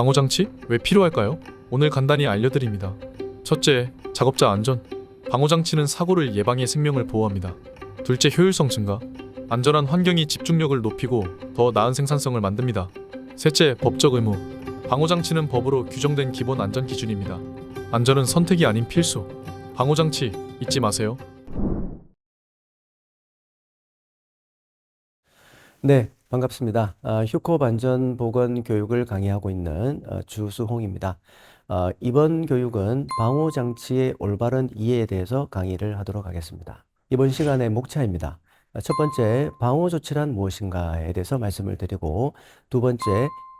방호장치? 왜 필요할까요? 오늘 간단히 알려드립니다. 첫째, 작업자 안전. 방호장치는 사고를 예방해 생명을 보호합니다. 둘째, 효율성 증가. 안전한 환경이 집중력을 높이고 더 나은 생산성을 만듭니다. 셋째, 법적 의무. 방호장치는 법으로 규정된 기본 안전 기준입니다. 안전은 선택이 아닌 필수. 방호장치 잊지 마세요. 네, 반갑습니다. 아, 휴컵 안전 보건 교육을 강의하고 있는 어, 주수홍입니다. 어, 이번 교육은 방호 장치의 올바른 이해에 대해서 강의를 하도록 하겠습니다. 이번 시간의 목차입니다. 아, 첫 번째, 방호 조치란 무엇인가에 대해서 말씀을 드리고, 두 번째,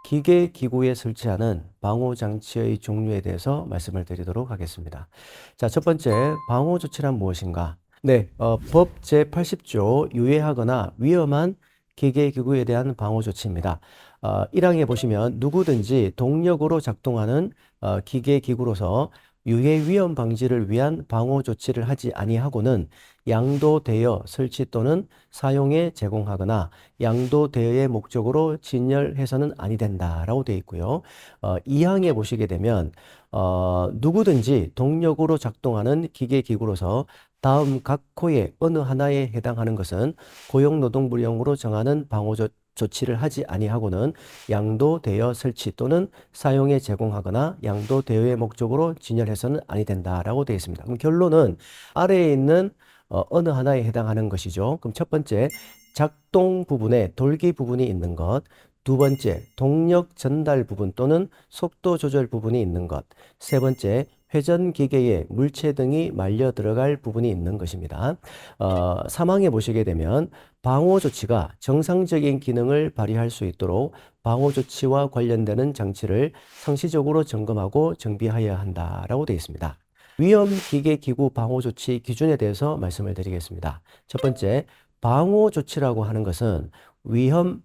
기계 기구에 설치하는 방호 장치의 종류에 대해서 말씀을 드리도록 하겠습니다. 자, 첫 번째, 방호 조치란 무엇인가? 네, 어, 법 제80조 유해하거나 위험한 기계기구에 대한 방호 조치입니다. 어, 1항에 보시면 누구든지 동력으로 작동하는 어, 기계기구로서 유해 위험 방지를 위한 방호 조치를 하지 아니하고는 양도되어 설치 또는 사용에 제공하거나 양도되어의 목적으로 진열해서는 아니 된다라고 되어 있고요. 어, 2항에 보시게 되면 어, 누구든지 동력으로 작동하는 기계 기구로서 다음 각 호의 어느 하나에 해당하는 것은 고용노동부령으로 정하는 방호 조, 조치를 하지 아니하고는 양도되어 설치 또는 사용에 제공하거나 양도되어의 목적으로 진열해서는 아니 된다라고 되어 있습니다. 그럼 결론은 아래에 있는 어, 어느 하나에 해당하는 것이죠. 그럼 첫 번째 작동 부분에 돌기 부분이 있는 것. 두 번째, 동력 전달 부분 또는 속도 조절 부분이 있는 것. 세 번째, 회전 기계에 물체 등이 말려 들어갈 부분이 있는 것입니다. 어, 사망에 보시게 되면 방호 조치가 정상적인 기능을 발휘할 수 있도록 방호 조치와 관련되는 장치를 상시적으로 점검하고 정비하여야 한다라고 되어 있습니다. 위험 기계 기구 방호 조치 기준에 대해서 말씀을 드리겠습니다. 첫 번째, 방호 조치라고 하는 것은 위험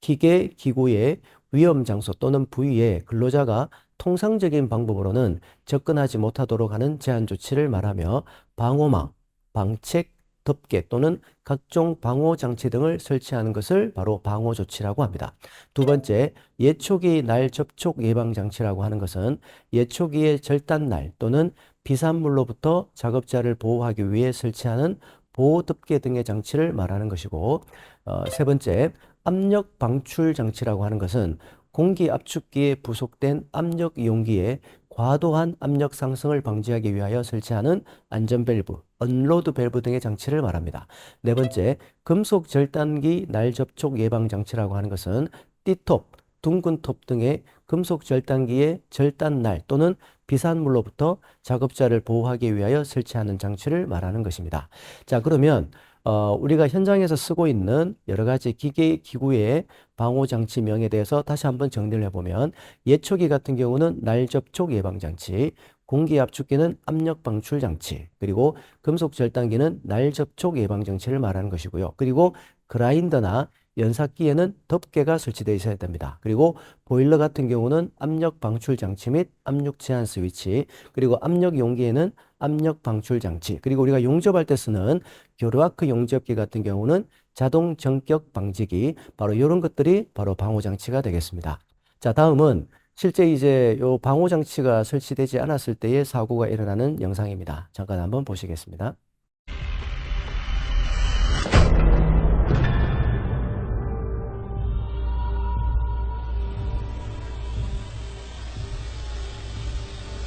기계 기구의 위험 장소 또는 부위에 근로자가 통상적인 방법으로는 접근하지 못하도록 하는 제한 조치를 말하며 방호망, 방책, 덮개 또는 각종 방호 장치 등을 설치하는 것을 바로 방호 조치라고 합니다. 두 번째, 예초기 날 접촉 예방 장치라고 하는 것은 예초기의 절단 날 또는 비산물로부터 작업자를 보호하기 위해 설치하는 보호 덮개 등의 장치를 말하는 것이고, 어, 세 번째, 압력 방출 장치라고 하는 것은 공기 압축기에 부속된 압력 이용기에 과도한 압력 상승을 방지하기 위하여 설치하는 안전 밸브, 언로드 밸브 등의 장치를 말합니다. 네 번째, 금속 절단기 날 접촉 예방 장치라고 하는 것은 띠톱, 둥근 톱 등의 금속 절단기의 절단 날 또는 비산물로부터 작업자를 보호하기 위하여 설치하는 장치를 말하는 것입니다. 자, 그러면 어, 우리가 현장에서 쓰고 있는 여러 가지 기계 기구의 방호 장치명에 대해서 다시 한번 정리를 해보면 예초기 같은 경우는 날 접촉 예방 장치, 공기 압축기는 압력 방출 장치, 그리고 금속 절단기는 날 접촉 예방 장치를 말하는 것이고요. 그리고 그라인더나 연삭기에는 덮개가 설치되어 있어야 됩니다. 그리고 보일러 같은 경우는 압력 방출 장치 및 압력 제한 스위치, 그리고 압력 용기에는 압력 방출 장치, 그리고 우리가 용접할 때 쓰는 교류아크 용접기 같은 경우는 자동 전격 방지기, 바로 이런 것들이 바로 방호 장치가 되겠습니다. 자, 다음은 실제 이제 요 방호 장치가 설치되지 않았을 때의 사고가 일어나는 영상입니다. 잠깐 한번 보시겠습니다.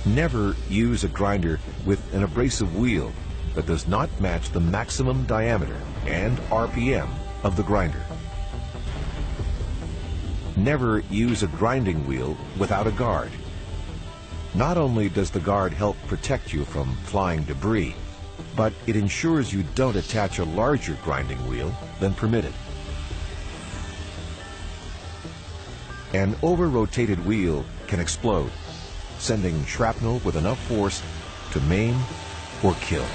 Never use a grinder with an abrasive wheel that does not match the maximum diameter and RPM of the grinder. Never use a grinding wheel without a guard. Not only does the guard help protect you from flying debris, but it ensures you don't attach a larger grinding wheel than permitted. An over-rotated wheel can explode, sending shrapnel with enough force to maim or kill.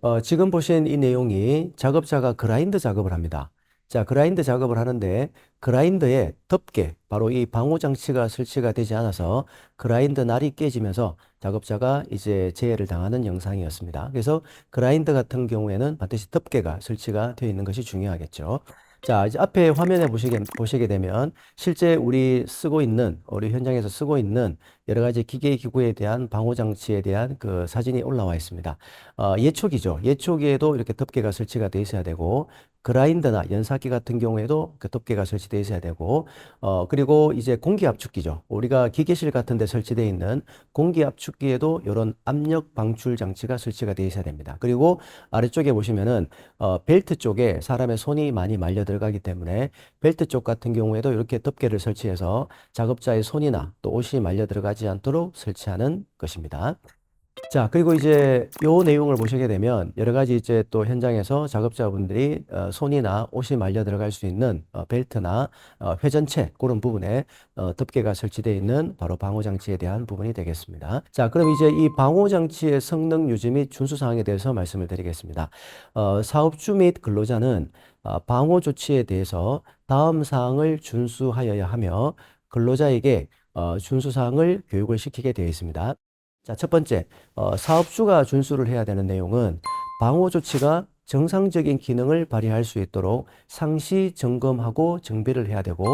어, 지금 보신 이 내용이 작업자가 그라인더 작업을 합니다. 자, 그라인더 작업을 하는데 그라인더에 덮개, 바로 이 방호 장치가 설치가 되지 않아서 그라인더 날이 깨지면서 작업자가 이제 재해를 당하는 영상이었습니다. 그래서 그라인더 같은 경우에는 반드시 덮개가 설치가 되어 있는 것이 중요하겠죠. 자, 이제 앞에 화면에 보시게, 보시게 되면 실제 우리 쓰고 있는, 우리 현장에서 쓰고 있는 여러 가지 기계 기구에 대한 방호 장치에 대한 그 사진이 올라와 있습니다. 어, 예초기죠. 예초기에도 이렇게 덮개가 설치가 돼 있어야 되고, 그라인더나 연사기 같은 경우에도 그 덮개가 설치되어 있어야 되고, 어, 그리고 이제 공기 압축기죠. 우리가 기계실 같은 데 설치되어 있는 공기 압축기에도 이런 압력 방출 장치가 설치가 되어 있어야 됩니다. 그리고 아래쪽에 보시면은, 어, 벨트 쪽에 사람의 손이 많이 말려 들어가기 때문에 벨트 쪽 같은 경우에도 이렇게 덮개를 설치해서 작업자의 손이나 또 옷이 말려 들어가지 않도록 설치하는 것입니다. 자, 그리고 이제 요 내용을 보시게 되면 여러 가지 이제 또 현장에서 작업자분들이 어, 손이나 옷이 말려 들어갈 수 있는 어, 벨트나 어, 회전체 그런 부분에 어, 덮개가 설치되어 있는 바로 방호 장치에 대한 부분이 되겠습니다. 자, 그럼 이제 이 방호 장치의 성능 유지 및 준수 사항에 대해서 말씀을 드리겠습니다. 어, 사업주 및 근로자는 어, 방호 조치에 대해서 다음 사항을 준수하여야 하며 근로자에게 어, 준수 사항을 교육을 시키게 되어 있습니다. 자, 첫 번째, 어, 사업주가 준수를 해야 되는 내용은 방호 조치가 정상적인 기능을 발휘할 수 있도록 상시 점검하고 정비를 해야 되고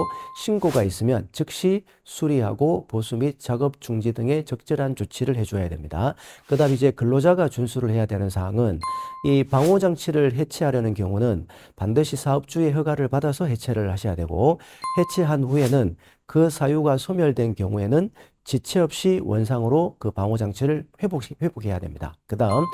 신고가 있으면 즉시 수리하고 보수 및 작업 중지 등의 적절한 조치를 해줘야 됩니다. 그 다음 이제 근로자가 준수를 해야 되는 사항은 이 방호 장치를 해체하려는 경우는 반드시 사업주의 허가를 받아서 해체를 하셔야 되고 해체한 후에는 그 사유가 소멸된 경우에는 지체 없이 원상으로 그 방호 장치를 회복 회복해야 됩니다. 그다음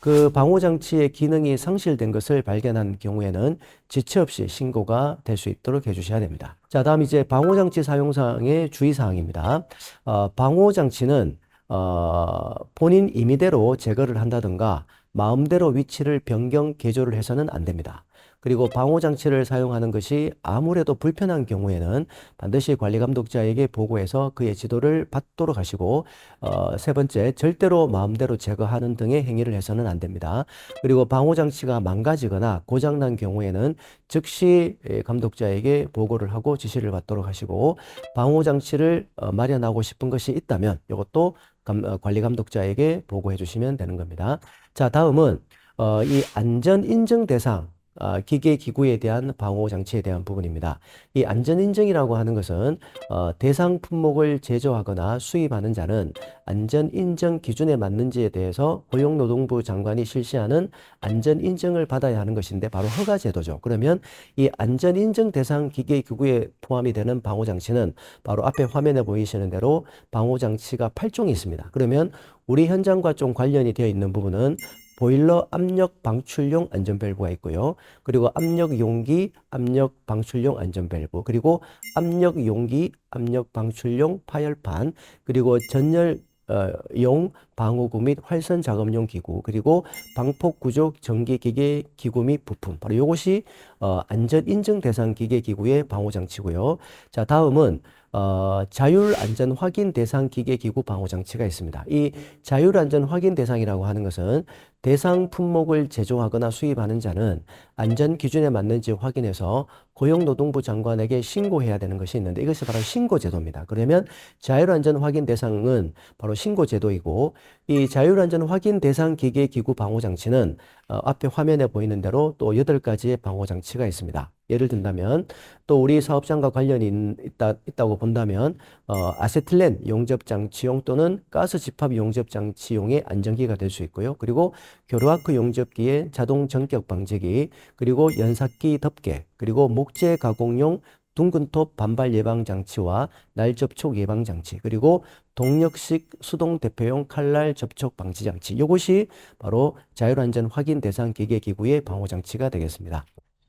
그 방호 장치의 기능이 상실된 것을 발견한 경우에는 지체 없이 신고가 될 수 있도록 해 주셔야 됩니다. 자, 다음 이제 방호 장치 사용상의 주의 사항입니다. 어, 방호 장치는 어, 본인 임의대로 제거를 한다든가 마음대로 위치를 변경 개조를 해서는 안 됩니다. 그리고 방호 장치를 사용하는 것이 아무래도 불편한 경우에는 반드시 관리 감독자에게 보고해서 그의 지도를 받도록 하시고 어, 세 번째 절대로 마음대로 제거하는 등의 행위를 해서는 안 됩니다. 그리고 방호 장치가 망가지거나 고장난 경우에는 즉시 예, 감독자에게 보고를 하고 지시를 받도록 하시고 방호 장치를 어, 마련하고 싶은 것이 있다면 이것도 감- 어, 관리 감독자에게 보고해 주시면 되는 겁니다. 자, 다음은 어, 이 안전 인증 대상 어, 기계 기구에 대한 방호 장치에 대한 부분입니다. 이 안전 인증이라고 하는 것은 어, 대상 품목을 제조하거나 수입하는 자는 안전 인증 기준에 맞는지에 대해서 고용노동부 장관이 실시하는 안전 인증을 받아야 하는 것인데 바로 허가 제도죠. 그러면 이 안전 인증 대상 기계 기구에 포함이 되는 방호 장치는 바로 앞에 화면에 보이시는 대로 방호 장치가 8종이 있습니다. 그러면 우리 현장과 좀 관련이 되어 있는 부분은 보일러 압력 방출용 안전밸브가 있고요. 그리고 압력 용기, 압력 방출용 안전밸브, 그리고 압력 용기, 압력 방출용 파열판, 그리고 전열 어, 용 방호구 및 활선 작업용 기구 그리고 방폭 구조 전기 기계 기구 및 부품 바로 이것이 어, 안전 인증 대상 기계 기구의 방호 장치고요. 자 다음은 어, 자율 안전 확인 대상 기계 기구 방호 장치가 있습니다. 이 자율 안전 확인 대상이라고 하는 것은 대상 품목을 제조하거나 수입하는 자는 안전 기준에 맞는지 확인해서 고용노동부 장관에게 신고해야 되는 것이 있는데 이것이 바로 신고제도입니다. 그러면 자율안전 확인 대상은 바로 신고제도이고 이 자율안전 확인 대상 기계 기구 방호 장치는 어, 앞에 화면에 보이는 대로 또 여덟 가지의 방호 장치가 있습니다. 예를 든다면 또 우리 사업장과 관련이 있- 있다, 있다고 본다면 어, 아세틀렌 용접 장치용 또는 가스 집합 용접 장치용의 안전기가 될 수 있고요. 그리고 교로아크 용접기의 자동 전격 방지기, 그리고 연삭기 덮개, 그리고 목재 가공용 둥근톱 반발 예방 장치와 날 접촉 예방 장치, 그리고 동력식 수동 대표용 칼날 접촉 방지 장치. 이것이 바로 자율 안전 확인 대상 기계 기구의 방호 장치가 되겠습니다.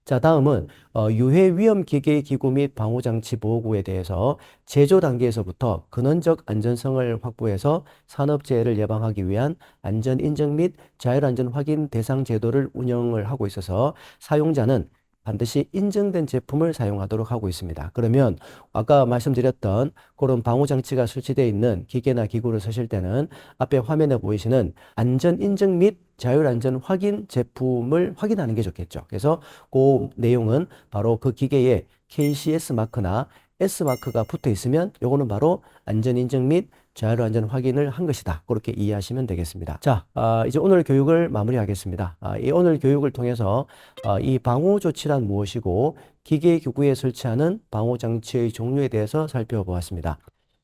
자, 다음은 어, 유해 위험 기계 기구 및 방호 장치 보호구에 대해서 제조 단계에서부터 근원적 안전성을 확보해서 산업 재해를 예방하기 위한 안전 인증 및 자율 안전 확인 대상 제도를 운영을 하고 있어서 사용자는 반드시 인증된 제품을 사용하도록 하고 있습니다. 그러면 아까 말씀드렸던 그런 방호 장치가 설치되어 있는 기계나 기구를 쓰실 때는 앞에 화면에 보이시는 안전 인증 및 자율 안전 확인 제품을 확인하는 게 좋겠죠. 그래서 그 내용은 바로 그 기계에 KCS 마크나 S 마크가 붙어 있으면 요거는 바로 안전 인증 및 자율 안전 확인을 한 것이다. 그렇게 이해하시면 되겠습니다. 자, 아, 이제 오늘 교육을 마무리하겠습니다. 아, 이 오늘 교육을 통해서 아, 이 방호 조치란 무엇이고 기계 기구에 설치하는 방호 장치의 종류에 대해서 살펴보았습니다.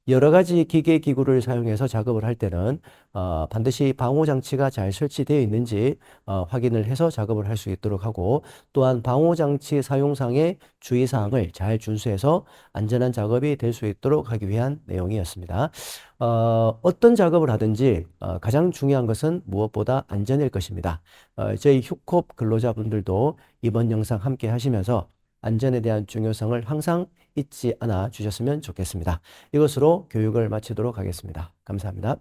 여러 가지 기계 기구를 사용해서 작업을 할 때는 어, 반드시 방호 장치가 잘 설치되어 있는지 어, 확인을 해서 작업을 할 수 있도록 하고 또한 방호 장치 사용상의 주의 사항을 잘 준수해서 안전한 작업이 될 수 있도록 하기 위한 내용이었습니다. 어, 어떤 작업을 하든지 어, 가장 중요한 것은 무엇보다 안전일 것입니다. 어, 저희 휴콥 근로자분들도 이번 영상 함께 하시면서 안전에 대한 중요성을 항상 잊지 않아 주셨으면 좋겠습니다. 이것으로 교육을 마치도록 하겠습니다. 감사합니다.